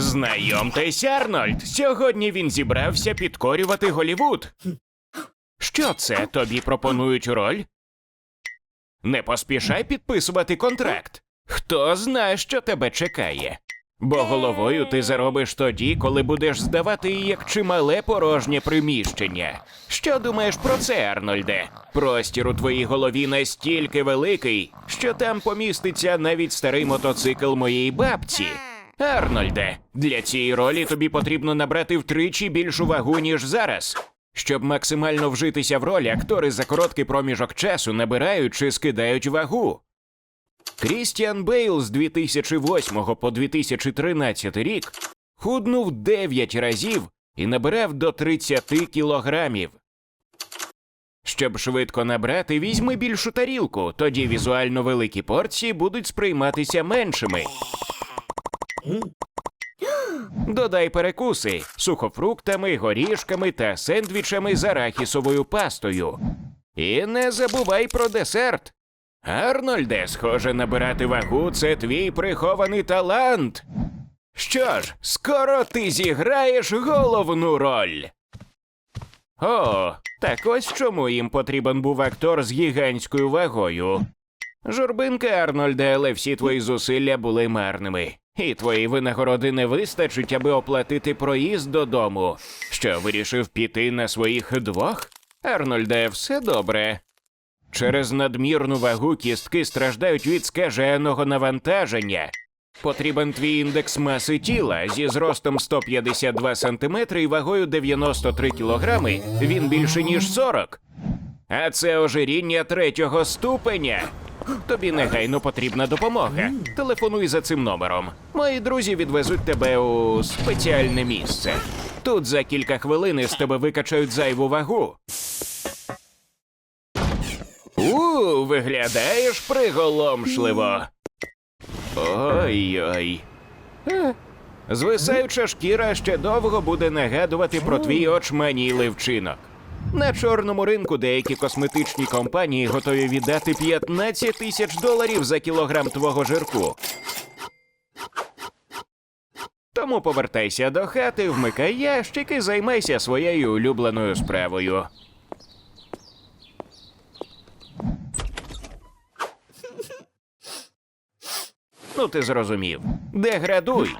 Знайомтесь, Арнольд. Сьогодні він зібрався підкорювати Голівуд. Що це тобі пропонують роль? Не поспішай підписувати контракт. Хто знає, що тебе чекає. Бо головою ти заробиш тоді, коли будеш здавати її як чимале порожнє приміщення. Що думаєш про це, Арнольде? Простір у твоїй голові настільки великий, що там поміститься навіть старий мотоцикл моєї бабці. Арнольде, для цієї ролі тобі потрібно набрати втричі більшу вагу, ніж зараз. Щоб максимально вжитися в роль, актори за короткий проміжок часу набирають чи скидають вагу. Крістіан Бейл з 2008 по 2013 рік худнув 9 разів і набирав до 30 кілограмів. Щоб швидко набрати, візьми більшу тарілку, тоді візуально великі порції будуть сприйматися меншими. Додай перекуси сухофруктами, горішками та сендвічами з арахісовою пастою. І не забувай про десерт. Арнольде, схоже, набирати вагу це твій прихований талант. Що ж, скоро ти зіграєш головну роль. О, так ось чому їм потрібен був актор з гігантською вагою. Журбинка, Арнольде, але всі твої зусилля були марними. І твої винагороди не вистачить, аби оплатити проїзд додому. Що вирішив піти на своїх двох? Арнольде, все добре. Через надмірну вагу кістки страждають від скаженого навантаження. Потрібен твій індекс маси тіла зі зростом 152 см і вагою 93 кг. Він більше ніж 40. А це ожиріння третього ступеня. Тобі негайно потрібна допомога. Телефонуй за цим номером. Мої друзі відвезуть тебе у спеціальне місце. Тут за кілька хвилин із тебе викачають зайву вагу. У, виглядаєш приголомшливо. Ой-ой. Е, Звисаюча шкіра ще довго буде нагадувати про твій очманілий вчинок. На чорному ринку деякі косметичні компанії готові віддати 15 тисяч доларів за кілограм твого жирку. Тому повертайся до хати, вмикай ящик і займайся своєю улюбленою справою. Ну, ти зрозумів. Деградуй.